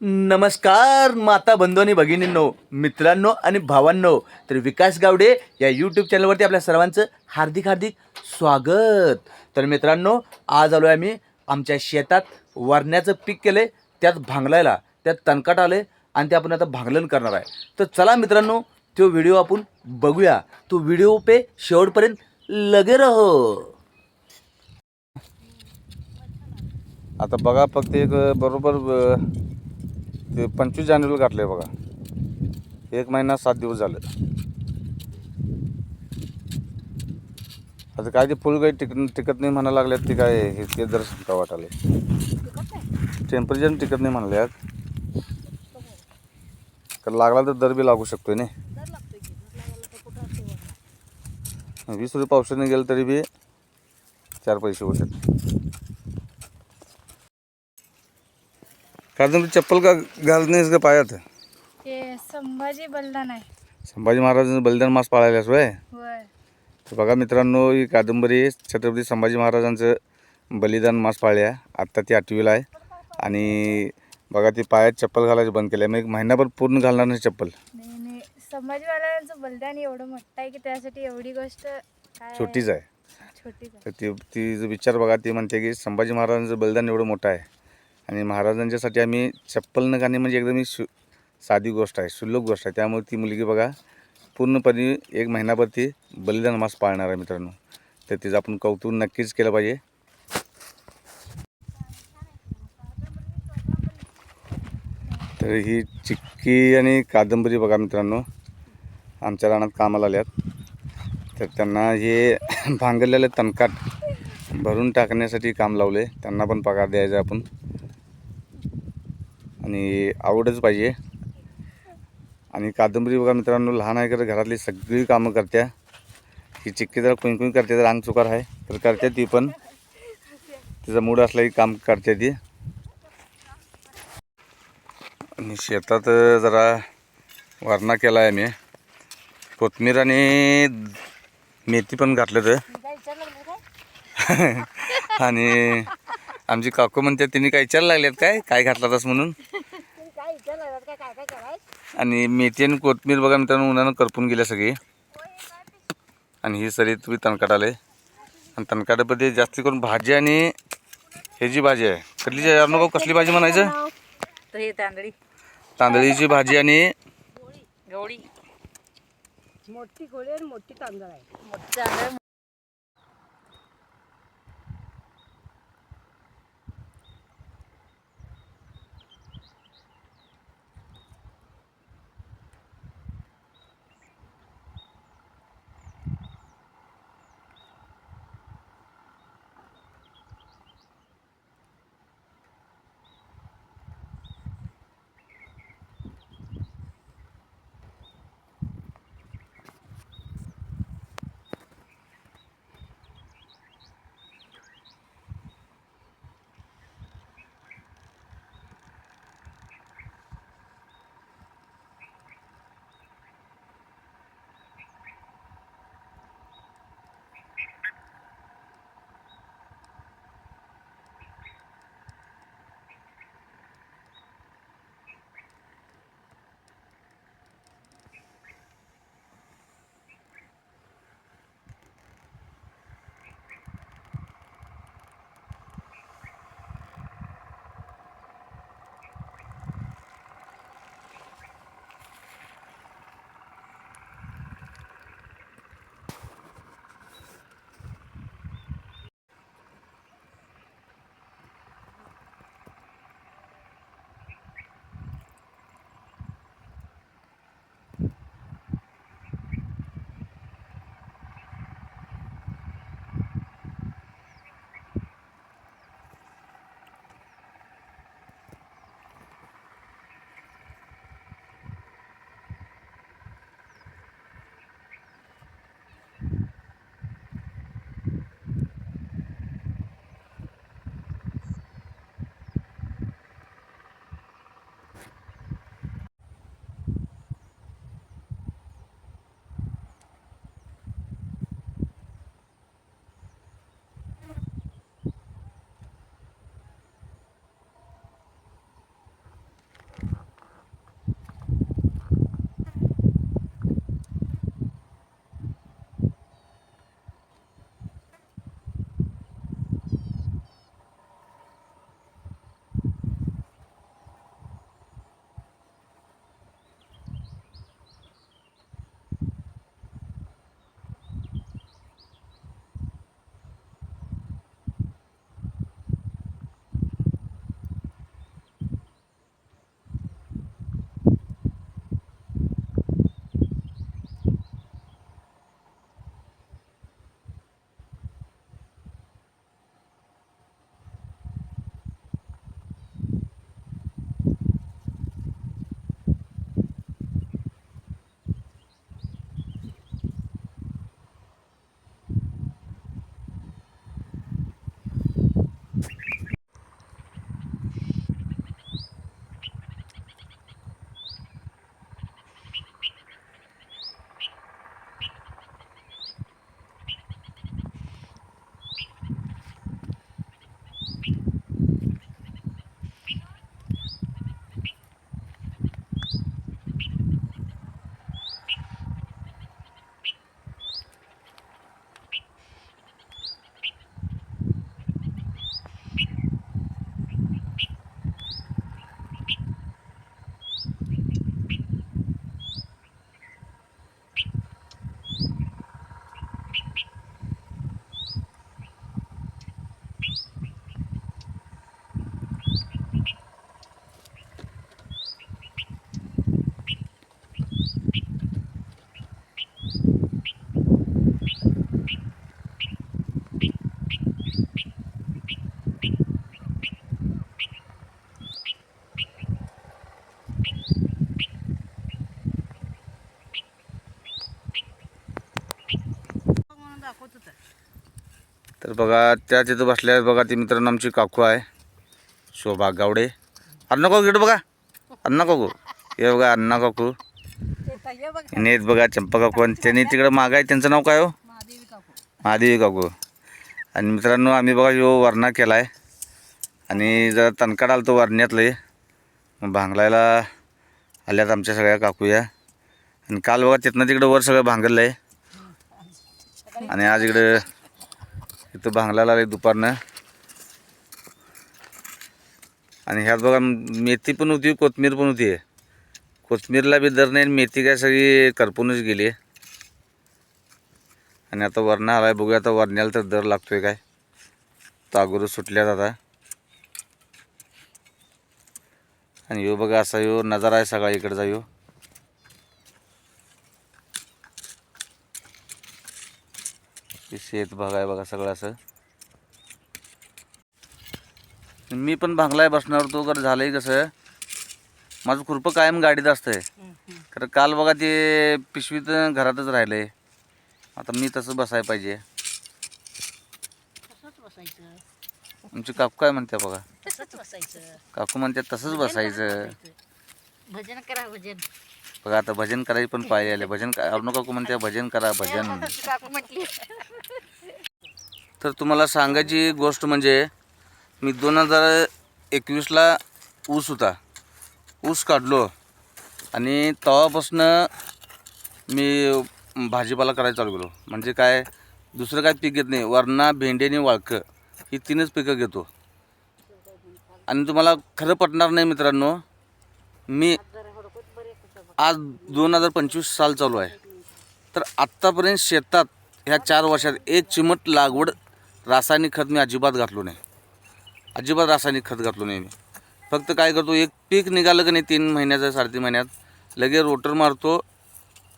नमस्कार माता बंधू आणि भगिनींनो मित्रांनो आणि भावांनो. तर विकास गावडे या यूट्यूब चॅनलवरती आपल्या सर्वांचं हार्दिक हार्दिक स्वागत. तर मित्रांनो आज आलो आहे आम्ही आमच्या शेतात. वरण्याचं पीक केलं आहे त्यात भांगलायला त्यात तणकाट आहे आणि ते आपण आता भांगलन करणार आहे. तर चला मित्रांनो तो व्हिडिओ आपण बघूया. तो व्हिडिओ पे शेवटपर्यंत लगे रहो. आता बघा फक्त एक बरोबर ते पंचवीस जानेवारीला घातलं आहे बघा. एक महिना सात दिवस झालं. आता काय ते फुल काही टिकत टिकत नाही म्हणायला लागल्यात ते काय हे ते दर्शन का वाटाले टेम्परेचर टिकत नाही म्हणल्यात. तर लागला तर दर बी लागू शकतोय नाही. वीस रुपये पावसाने गेलं तरी बी चार पैसे होतात तुम्ही चप्पल का घालत नाहीस का पायात? ते संभाजी बलिदान आहे. संभाजी महाराजांचं बलिदान मास पाळायलास वय होय? तर बघा मित्रांनो ही कादंबरी छत्रपती संभाजी महाराजांचं बलिदान मास पाळल्या आत्ता ती आठवीला आहे. आणि बघा ती पायात चप्पल घालायचं बंद केलं मग एक महिनाभर पूर्ण घालणार नाही चप्पल. नाही नाही. संभाजी महाराजांचं बलिदान एवढं मोठं आहे की त्यासाठी एवढी गोष्ट काय छोटीच आहे. छोटीच आहे. तर ती ती जो विचार बघा ती म्हणते की संभाजी महाराजांचं बलिदान एवढं मोठं आहे. आणि महाराजांच्यासाठी आम्ही चप्पल न घालणे म्हणजे एकदम शु साधी गोष्ट आहे शुल्लक गोष्ट आहे. त्यामुळे ती मुलगी बघा पूर्णपणे एक महिनाभर ती बलिदान मास पाळणार आहे मित्रांनो. तर तिचं आपण कौतुक नक्कीच केलं पाहिजे. तर ही चिक्की आणि कादंबरी बघा मित्रांनो आमच्या रानात कामाला आल्यात. तर त्यांना हे भांगरलेलं तणकाट भरून टाकण्यासाठी काम लावले त्यांना पण पगार द्यायचा आपण. आणि आवडच पाहिजे. आणि कादंबरी बघा मित्रांनो लहान आहे तर घरातली सगळी कामं करत्या. ही चिक्की जर कोणी कोणी करते तर अंग चुकार आहे तर करते ती पण. तिचा मूड असलाही काम करते ती. आणि शेतात जरा वरणा केला आहे मी. कोथमीर आणि मेथी पण घातलं तर आणि आमची काकू म्हणते तिने काय विचारायला लागल्यात काय? काय घातला तस म्हणून? आणि मेथी आणि कोथमीर बघा मित्रांनो उन्हानं करपून गेल्या सगळी. आणि ही सरी तुम्ही तणकाट आले आणि तणकाटामध्ये जास्ती करून भाजी आणि हे जी भाजी आहे कसली भाऊ कसली भाजी म्हणायचं? तर हे तांदळी. तांदळीची भाजी आणि गवळी मोठी गोळी आणि मोठी तांदळ आहे. बघा त्या तिथं बसल्या आहेत बघा ती मित्रांनो आमची काकू आहे. शोभा गावडे. अण्णा काकू इकडं बघा. अण्णा काकू. हे बघा अण्णा काकू. आणि आहेत बघा चंपा काकू. आणि त्यांनी तिकडं मागं आहे त्यांचं नाव काय हो? महादेवी काकू. आणि मित्रांनो आम्ही बघा यो वरणा केला आहे आणि जरा तणकाड आलं तो वरण्यातलं. मग भांगलायला आल्यात आमच्या सगळ्या काकूया आणि काल बघा तिथनं तिकडं वर सगळं भांगरलं आहे आणि आज इकडं तिथं भांगलाला आले दुपारनं. आणि ह्यात बघा मेथी पण होती कोथमीर पण होती. कोथमीरला बी दर नाही आणि मेथी काय सगळी करपूनच गेली. आहे आणि आता वरणा आला आहे बघूया आता वरण्याला तर दर लागतोय काय. तागुरं सुटल्यात आता. आणि यो बघा असा यो नजारा आहे सगळा इकडचा यो. शेत भाग आहे बघा सगळं असं. मी पण भांगलाय बसणार होतो तर झालंय कसं. माझं खुरपं कायम गाडीत असतंय. तर काल बघा ते पिशवीत घरातच राहिलंय. आता मी तसं बसायला पाहिजे. आमची काकू काय म्हणते बघा? तसंच बसायचं. काकू म्हणते तसंच बसायचं. भजन करा भजन. बघा आता भजन करायची पण पाहिजे आले. भजन का- अरुण काकू म्हणते भजन करा भजन. तर तुम्हाला सांगायची गोष्ट म्हणजे मी दोन हजार एकवीसला ऊस होता. ऊस काढलो. आणि तेव्हापासून मी भाजीपाला करायला चालू केलो. म्हणजे काय दुसरं काय पीक घेत नाही. वरणा भेंडी आणि वाळकं ही तीनच पिकं घेतो. आणि तुम्हाला खरं पटणार नाही मित्रांनो मी आज दोन हजार पंचवीस साल चालू आहे. तर आत्तापर्यंत शेतात ह्या चार वर्षात एक चिमट लागवड रासायनिक खत मी अजिबात घातलो नाही. अजिबात रासायनिक खत घातलो नाही मी. फक्त काय करतो एक पीक निघालं की नाही तीन महिन्याचं साडेतीन महिन्यात लगेच रोटर मारतो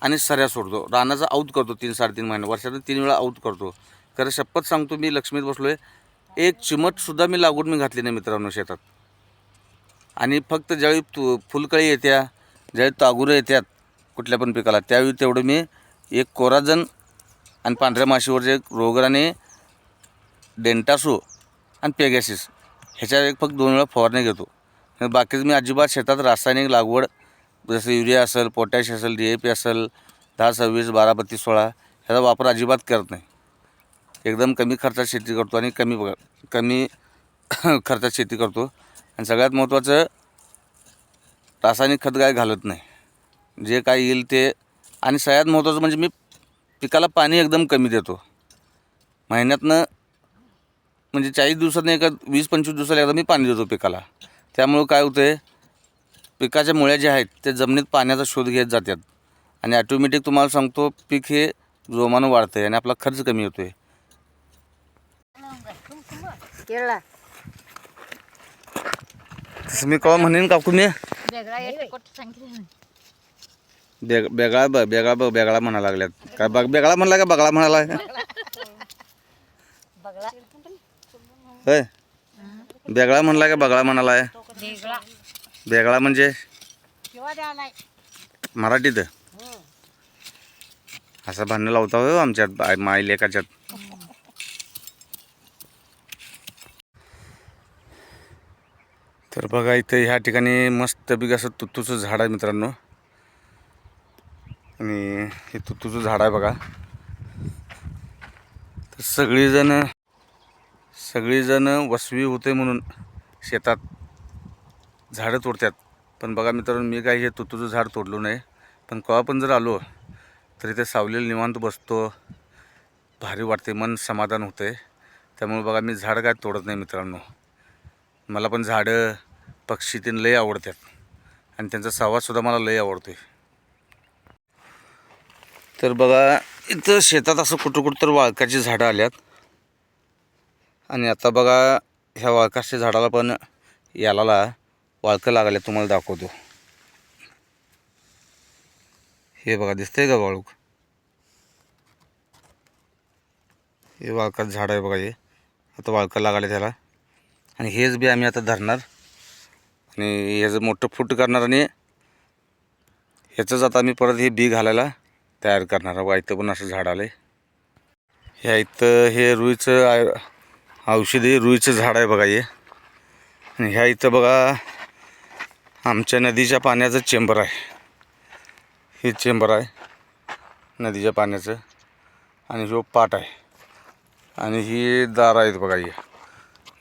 आणि सऱ्या सोडतो. रानाचा आऊत करतो तीन साडेतीन महिने. वर्षातून तीन वेळा आऊत करतो. खरं शपथ सांगतो मी लक्ष्मीत बसलो आहे एक चिमटसुद्धा मी लागवड मी घातली नाही मित्रांनो शेतात. आणि फक्त ज्यावेळी तू फुलकळी येत्या ज्यावेळी तागुरं येतात कुठल्या पण पिकाला त्यावेळी तेवढं मी एक कोराजन आणि पांढऱ्या माशीवरचे रोगराने डेंटासो आणि पेगॅसिस ह्याच्या एक फक्त दोन वेळा फवारणी घेतो. बाकीचं मी अजिबात शेतात रासायनिक लागवड जसं युरिया असेल पोटॅश असेल डी ए पी असेल दहा सव्वीस बारा बत्तीस सोळा ह्याचा वापर अजिबात करत नाही. एकदम कमी खर्चात शेती करतो आणि कमी कमी खर्चात शेती करतो. आणि सगळ्यात महत्त्वाचं रासायनिक खत काय घालत नाही. जे काय येईल ते आणि सगळ्यात महत्त्वाचं म्हणजे मी पिकाला पाणी एकदम कमी देतो. महिन्यातनं म्हणजे चाळीस दिवसातनं एका वीस पंचवीस दिवसाला एकदा मी पाणी देतो पिकाला. त्यामुळं काय होतं आहे पिकाच्या मुळ्या ज्या आहेत ते जमिनीत पाण्याचा शोध घेत जातात. आणि ॲटोमॅटिक तुम्हाला सांगतो पीक हे जोमानं वाढतं आहे आणि आपला खर्च कमी होतो आहे तसं मी केव्हा म्हणेन काकू मी? कोट सांगितलं बेग बेगळा ब बेगळा ब बेगळा म्हणा लागल्यात. काय बघ बेगळा म्हणला का बगळा म्हणाला होय. बेगळा म्हणला का बगळा म्हणाला वेगळा. बेगळा म्हणजे? मराठीत? असं भांडणं लावता हो आमच्यात माई लेकाच्यात. तर बघा इथं ह्या ठिकाणी मस्त बिग असं तुतूचं झाड आहे मित्रांनो. आणि हे तुतूचं झाड आहे बघा. तर सगळीजण सगळीजण वसवी होते म्हणून शेतात झाडं तोडतात. पण बघा मित्रांनो मी काही हे तुतूचं झाड तोडलो नाही. पण केव्हा पण जर आलो तर इथे सावलेलं निवांत बसतो. भारी वाटते मन समाधान होते. त्यामुळे बघा मी झाड काय तोडत नाही मित्रांनो. मला पण झाडं पक्षी तीन लय आवडतात. आणि त्यांचा सहवाससुद्धा मला लय आवडतो तर बघा इथं शेतात असं कुठं कुठं तर वाळकाची झाडं आल्यात. आणि आता बघा ह्या वाळकाच्या झाडाला पण याला वाळकं लागले तुम्हाला दाखवतो. हे बघा दिसतंय का वाळूक? हे वाळकात झाड आहे बघा हे. आता वाळकं लागले त्याला आणि हेच बी आम्ही आता धरणार. आणि ह्याचं मोठं फूट करणार आणि ह्याचंच आता आम्ही परत हे बी घालायला तयार करणार. आहोत इथं पण असं झाड आलं आहे ह्या इथं हे रुईचं आय औषधी रुईचं झाड आहे बघा हे. आणि ह्या इथं बघा आमच्या नदीच्या पाण्याचं चेंबर आहे. हे चेंबर आहे नदीच्या पाण्याचं. आणि जो पाट आहे. आणि ही दार आहेत बघा हे.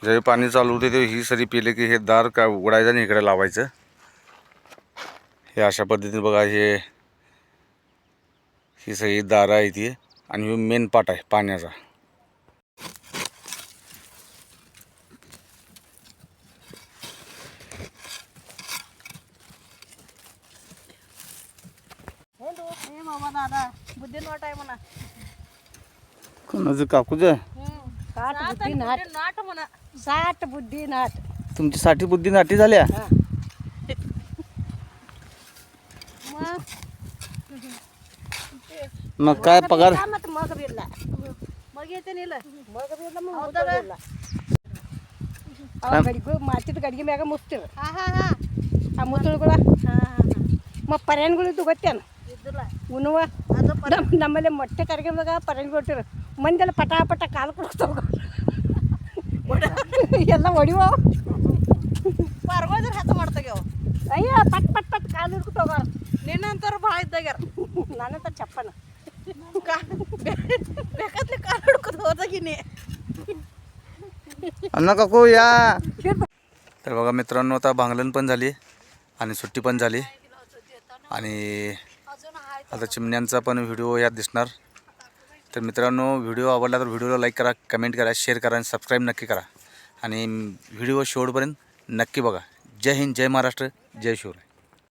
ज्यावेळी पाणी चालू होते ते ही सरी पिले की हे दार का उघडायचं आणि इकडे लावायचं. हे अशा पद्धतीने बघा हे ही सगळी दारं आहे ती आणि हे मेन पाट आहे पाण्याचा. मामा दादा बुद्धी नोट आहे म्हणा. कोणाचं काकूचं? नाट म्हणा. साठ बुद्धी नाट तुमची साठी बुद्धी नाटी झाल्या मग मग काय पगार मग मग बिरला मग येते नेलं मग बिरला मग होतं बिरला अहो, गडगो ಮಾತಿದ ಗಡಿಗೆ ಮ್ಯಾಗ ಮುಸ್ತಿರ ಆ ಮುತ್ತುಳುಗಳ ಮ ಪರ್ಯಾನ್ಗಳು ಇದು ಗೊತ್ತೇನು ಉಣ್ಣುವ ನಮ್ಮ ನಮ್ಮಲ್ಲಿ ಮೊಟ್ಟೆ ಕರ್ಕೊಂಡಾಗ ಪರ್ಯಾನ್ಗಳು ಕೊಟ್ಟಿರು ಮಂದೆಲ್ಲ ಪಟ ಪಟ ಕಾಲು ಕೊಡ್ತಾವ ಎಲ್ಲ ಹೊಡಿವ ಪಾರ್ಗೋದ್ರ ಹತ್ತು ಮಾಡ್ತಾಗ್ಯಾವ ಅಯ್ಯ ಪಟ್ ಪಟ್ ಪಟ್ ಕಾಲು ಹಿಡ್ಕೊತಾವ ನಿನ್ನಂತರ ಭಾಳ ಇದ್ದಾಗ್ಯಾರ ನಾನಂತ ಚಪ್ಪನ ಬೇಕಾದ್ಲೆ ಕಾಲು ಹಿಡ್ಕೊತ ಹೋದಾಗಿನಿ अण्णा काकू या तर बघा मित्रांनो आता भांगलन पण झाली आणि सुट्टी पण झाली आणि आता चिमण्यांचा पण व्हिडिओ यात दिसणार तर मित्रांनो व्हिडिओ आवडला तर व्हिडिओला लाईक करा कमेंट करा शेअर करा आणि सबस्क्राईब नक्की करा. आणि व्हिडिओ शेवटपर्यंत नक्की बघा. जय हिंद जय महाराष्ट्र जय शिवराय.